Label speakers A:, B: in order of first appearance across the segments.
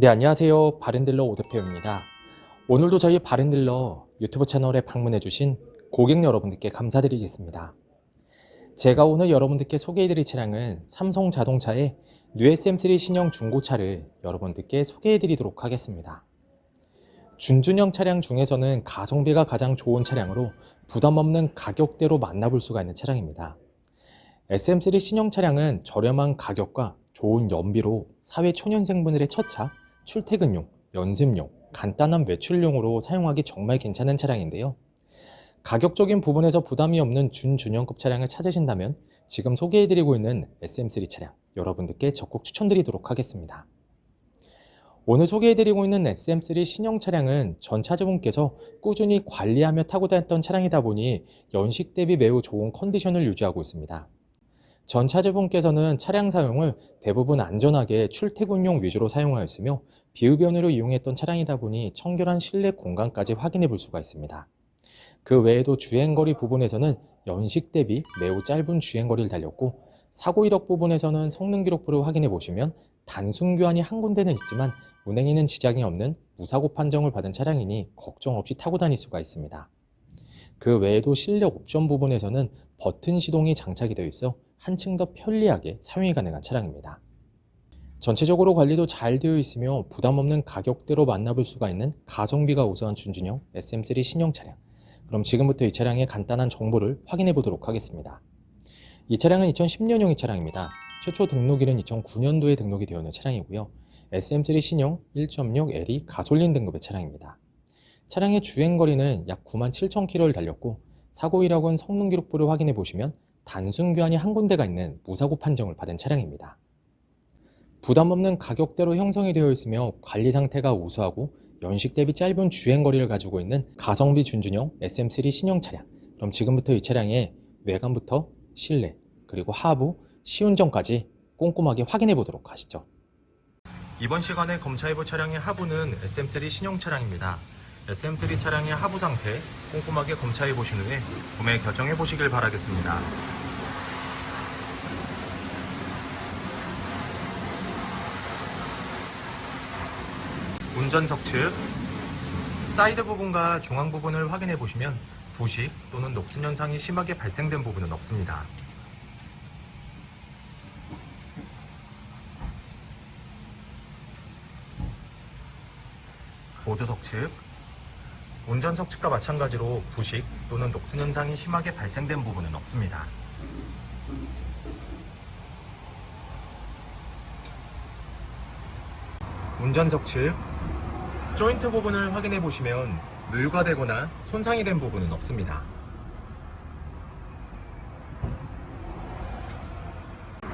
A: 네, 안녕하세요. 바렌딜러 오대표입니다. 오늘도 저희 바렌딜러 유튜브 채널에 방문해주신 고객 여러분들께 감사드리겠습니다. 제가 오늘 여러분들께 소개해드릴 차량은 삼성 자동차의 뉴SM3 신형 중고차를 여러분들께 소개해드리도록 하겠습니다. 준준형 차량 중에서는 가성비가 가장 좋은 차량으로 부담 없는 가격대로 만나볼 수가 있는 차량입니다. SM3 신형 차량은 저렴한 가격과 좋은 연비로 사회 초년생분들의 첫 차, 출퇴근용, 연습용, 간단한 외출용으로 사용하기 정말 괜찮은 차량인데요. 가격적인 부분에서 부담이 없는 준준형급 차량을 찾으신다면 지금 소개해드리고 있는 SM3 차량 여러분들께 적극 추천드리도록 하겠습니다. 오늘 소개해드리고 있는 SM3 신형 차량은 전 차주분께서 꾸준히 관리하며 타고 다녔던 차량이다 보니 연식 대비 매우 좋은 컨디션을 유지하고 있습니다. 전 차주분께서는 차량 사용을 대부분 안전하게 출퇴근용 위주로 사용하였으며 비흡연으로 이용했던 차량이다 보니 청결한 실내 공간까지 확인해 볼 수가 있습니다. 그 외에도 주행거리 부분에서는 연식 대비 매우 짧은 주행거리를 달렸고 사고 이력 부분에서는 성능 기록부를 확인해 보시면 단순 교환이 한 군데는 있지만 운행에는 지장이 없는 무사고 판정을 받은 차량이니 걱정 없이 타고 다닐 수가 있습니다. 그 외에도 실내 옵션 부분에서는 버튼 시동이 장착이 되어 있어 한층 더 편리하게 사용이 가능한 차량입니다. 전체적으로 관리도 잘 되어 있으며 부담 없는 가격대로 만나볼 수가 있는 가성비가 우수한 준준형 SM3 신형 차량. 그럼 지금부터 이 차량의 간단한 정보를 확인해 보도록 하겠습니다. 이 차량은 2010년형의 차량입니다. 최초 등록일은 2009년도에 등록이 되어 있는 차량이고요. SM3 신형 1.6L이 가솔린 등급의 차량입니다. 차량의 주행거리는 약 9만 7천 킬로를 달렸고 사고 이력은 성능 기록부를 확인해 보시면 단순 교환이 한 군데가 있는 무사고 판정을 받은 차량입니다. 부담 없는 가격대로 형성이 되어 있으며 관리 상태가 우수하고 연식 대비 짧은 주행 거리를 가지고 있는 가성비 준준형 SM3 신형 차량. 그럼 지금부터 이 차량의 외관부터 실내 그리고 하부 시운전까지 꼼꼼하게 확인해 보도록 하시죠. 이번 시간에 검차해볼 차량의 하부는 SM3 신형 차량입니다. SM3 차량의 하부 상태 꼼꼼하게 검차해 보신 후에 구매 결정해 보시길 바라겠습니다. 운전석 측 사이드 부분과 중앙 부분을 확인해 보시면 부식 또는 녹슨 현상이 심하게 발생된 부분은 없습니다. 보조석 측 운전석 측과 마찬가지로 부식 또는 녹슨 현상이 심하게 발생된 부분은 없습니다. 운전석 측 조인트 부분을 확인해 보시면 물과되거나 손상이 된 부분은 없습니다.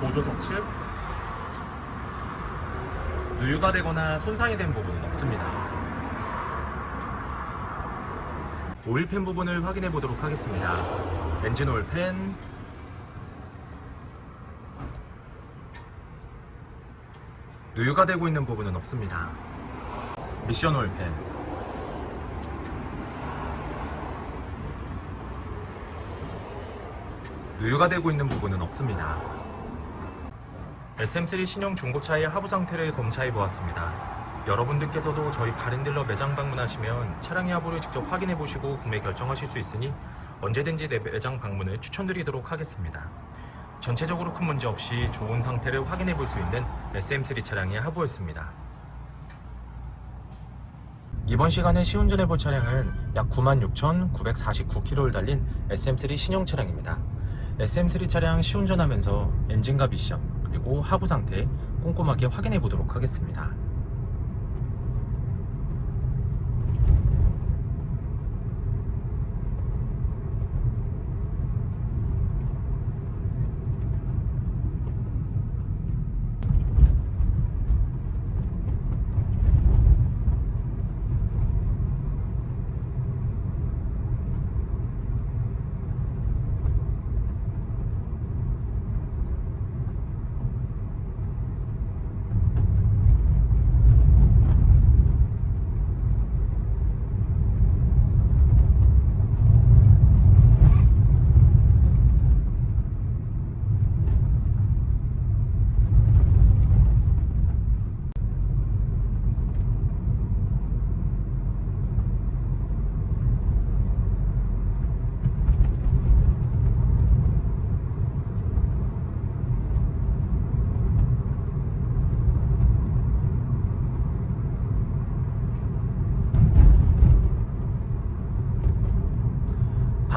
A: 보조석 측 물과되거나 손상이 된 부분은 없습니다. 오일팬 부분을 확인해 보도록 하겠습니다. 엔진 오일팬, 누유가 되고 있는 부분은 없습니다. 미션 오일팬, 누유가 되고 있는 부분은 없습니다. SM3 신형 중고차의 하부 상태를 검차해 보았습니다. 여러분들께서도 저희 바렌딜러 매장 방문하시면 차량의 하부를 직접 확인해 보시고 구매 결정하실 수 있으니 언제든지 내 매장 방문을 추천드리도록 하겠습니다. 전체적으로 큰 문제 없이 좋은 상태를 확인해 볼 수 있는 SM3 차량의 하부였습니다. 이번 시간에 시운전해 볼 차량은 약 96,949km를 달린 SM3 신형 차량입니다. SM3 차량 시운전하면서 엔진과 미션 그리고 하부 상태 꼼꼼하게 확인해 보도록 하겠습니다.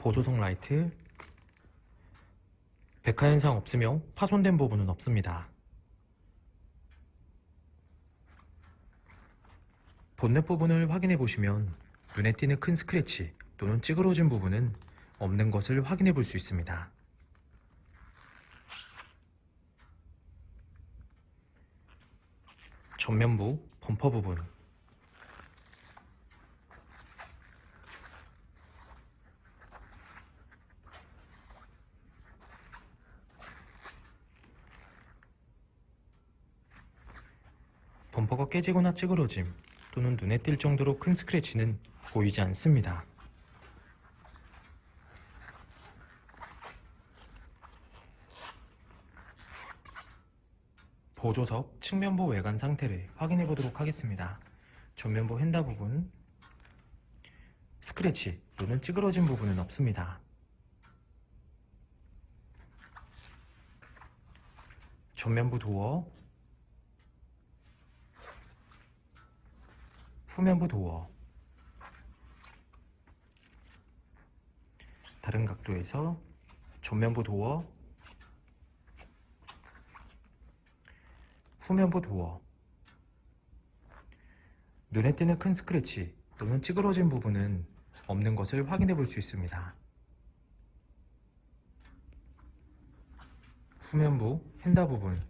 A: 보조석 라이트 백화 현상 없으며 파손된 부분은 없습니다. 본넷 부분을 확인해 보시면 눈에 띄는 큰 스크래치 또는 찌그러진 부분은 없는 것을 확인해 볼 수 있습니다. 전면부 범퍼 부분 범퍼가 깨지거나 찌그러짐 또는 눈에 띌 정도로 큰 스크래치는 보이지 않습니다. 보조석 측면부 외관 상태를 확인해 보도록 하겠습니다. 전면부 핸다 부분 스크래치 또는 찌그러진 부분은 없습니다. 전면부 도어 후면부 도어. 다른 각도에서 전면부 도어. 후면부 도어. 눈에 띄는 큰 스크래치 또는 찌그러진 부분은 없는 것을 확인해 볼 수 있습니다. 후면부 핸다 부분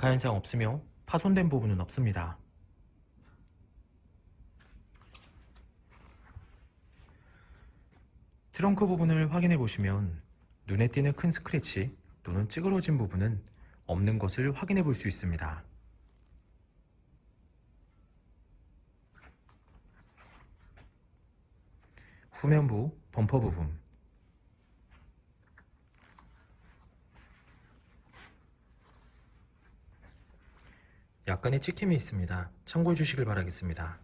A: 백화 현상 없으며 파손된 부분은 없습니다. 트렁크 부분을 확인해 보시면 눈에 띄는 큰 스크래치 또는 찌그러진 부분은 없는 것을 확인해 볼 수 있습니다. 후면부 범퍼 부분 약간의 찍힘이 있습니다. 참고해 주시길 바라겠습니다.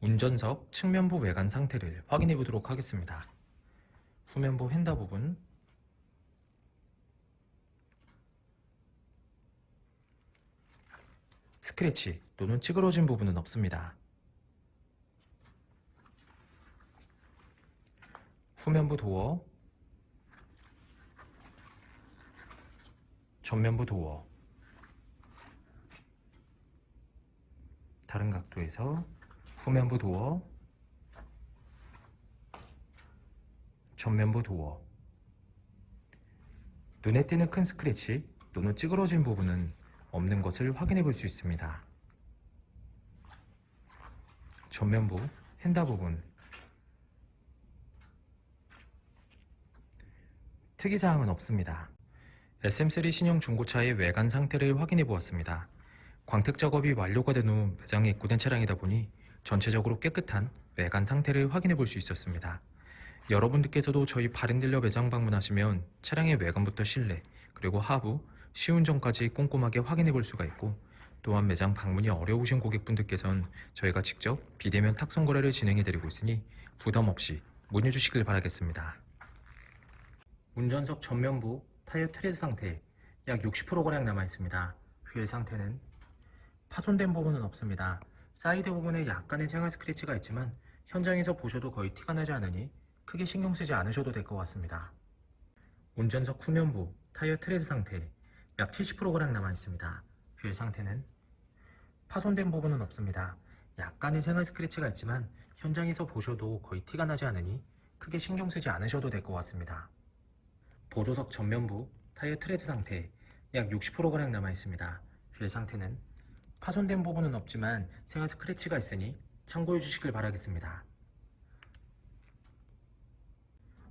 A: 운전석 측면부 외관 상태를 확인해 보도록 하겠습니다. 후면부 핸다 부분 스크래치 또는 찌그러진 부분은 없습니다. 후면부 도어 전면부 도어 다른 각도에서 후면부 도어 전면부 도어 눈에 띄는 큰 스크래치 또는 찌그러진 부분은 없는 것을 확인해 볼 수 있습니다. 전면부, 핸다 부분 특이사항은 없습니다. SM3 신형 중고차의 외관 상태를 확인해 보았습니다. 광택 작업이 완료가 된 후 매장에 입고된 차량이다 보니 전체적으로 깨끗한 외관 상태를 확인해 볼 수 있었습니다. 여러분들께서도 저희 바렌딜러 매장 방문하시면 차량의 외관부터 실내 그리고 하부, 시운전까지 꼼꼼하게 확인해 볼 수가 있고 또한 매장 방문이 어려우신 고객분들께선 저희가 직접 비대면 탁송 거래를 진행해 드리고 있으니 부담 없이 문의 주시길 바라겠습니다. 운전석 전면부 타이어 트레드 상태 약 60%가량 남아 있습니다. 휠 상태는 파손된 부분은 없습니다. 사이드 부분에 약간의 생활 스크래치가 있지만 현장에서 보셔도 거의 티가 나지 않으니 크게 신경 쓰지 않으셔도 될 것 같습니다. 운전석 후면부 타이어 트레드 상태 약 70%가량 남아 있습니다. 휠 상태는 파손된 부분은 없습니다. 약간의 생활 스크래치가 있지만 현장에서 보셔도 거의 티가 나지 않으니 크게 신경 쓰지 않으셔도 될 것 같습니다. 보조석 전면부 타이어 트레드 상태 약 60%가량 남아 있습니다. 휠 상태는 파손된 부분은 없지만 생활 스크래치가 있으니 참고해 주시길 바라겠습니다.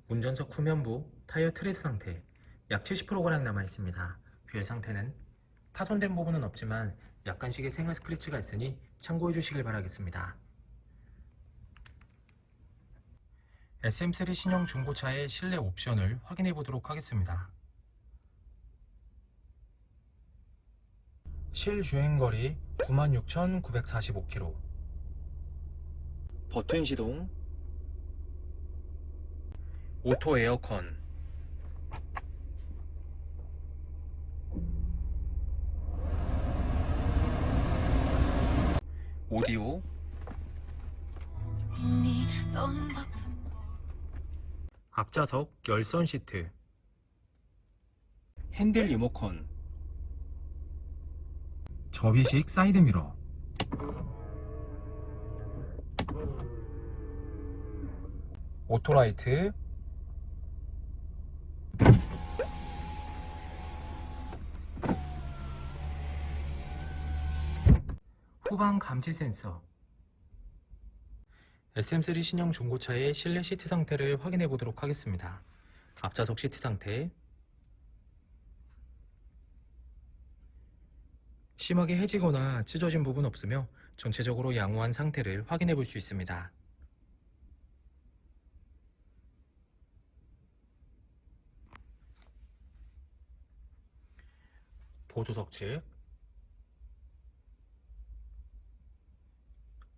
A: 운전석 후면부 타이어 트레드 상태 약 70%가량 남아 있습니다. 휠 상태는 파손된 부분은 없지만 약간씩의 생활 스크래치가 있으니 참고해 주시길 바라겠습니다. SM3 신형 중고차의 실내 옵션을 확인해 보도록 하겠습니다. 실주행거리 96,945km 버튼 시동 오토 에어컨 오디오.
B: 바쁜
A: 앞좌석 열선 시트. 핸들 리모컨. 접이식 사이드미러. 오토라이트 후방 감지 센서 SM3 신형 중고차의 실내 시트 상태를 확인해 보도록 하겠습니다. 앞좌석 시트 상태 심하게 해지거나 찢어진 부분 없으며 전체적으로 양호한 상태를 확인해 볼 수 있습니다. 보조석 측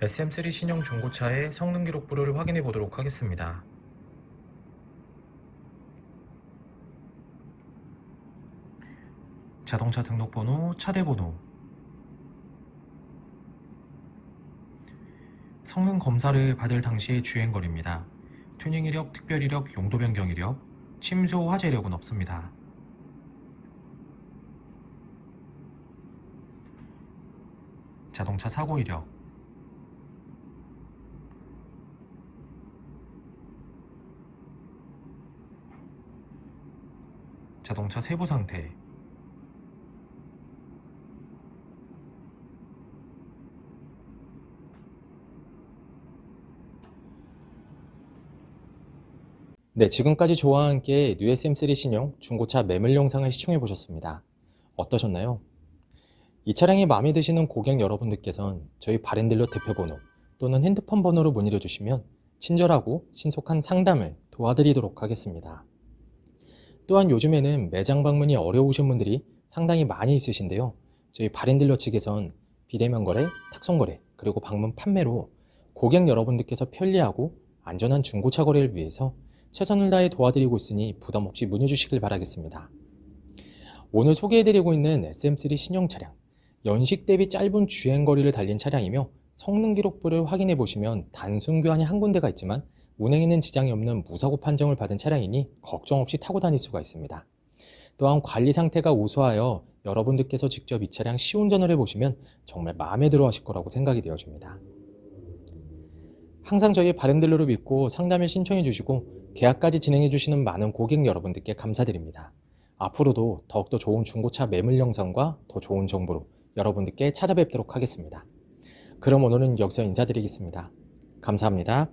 A: SM3 신형 중고차의 성능 기록부를 확인해 보도록 하겠습니다. 자동차 등록번호, 차대번호 성능 검사를 받을 당시의 주행거리입니다. 튜닝 이력, 특별 이력, 용도 변경 이력, 침수 화재 이력은 없습니다. 자동차 사고 이력 자동차 세부 상태 네, 지금까지 저와 함께 뉴 SM3 신형 중고차 매물 영상을 시청해 보셨습니다. 어떠셨나요? 이 차량이 마음에 드시는 고객 여러분들께선 저희 바렌딜러 대표번호 또는 핸드폰 번호로 문의를 주시면 친절하고 신속한 상담을 도와드리도록 하겠습니다. 또한 요즘에는 매장 방문이 어려우신 분들이 상당히 많이 있으신데요. 저희 바렌딜러 측에선 비대면 거래, 탁송 거래, 그리고 방문 판매로 고객 여러분들께서 편리하고 안전한 중고차 거래를 위해서 최선을 다해 도와드리고 있으니 부담 없이 문의 주시길 바라겠습니다. 오늘 소개해드리고 있는 SM3 신형 차량, 연식 대비 짧은 주행 거리를 달린 차량이며 성능 기록부를 확인해 보시면 단순 교환이 한 군데가 있지만 운행에는 지장이 없는 무사고 판정을 받은 차량이니 걱정 없이 타고 다닐 수가 있습니다. 또한 관리 상태가 우수하여 여러분들께서 직접 이 차량 시운전을 해보시면 정말 마음에 들어 하실 거라고 생각이 되어집니다. 항상 저희 바른들로를 믿고 상담을 신청해 주시고 계약까지 진행해 주시는 많은 고객 여러분들께 감사드립니다. 앞으로도 더욱더 좋은 중고차 매물 영상과 더 좋은 정보로 여러분들께 찾아뵙도록 하겠습니다. 그럼 오늘은 여기서 인사드리겠습니다. 감사합니다.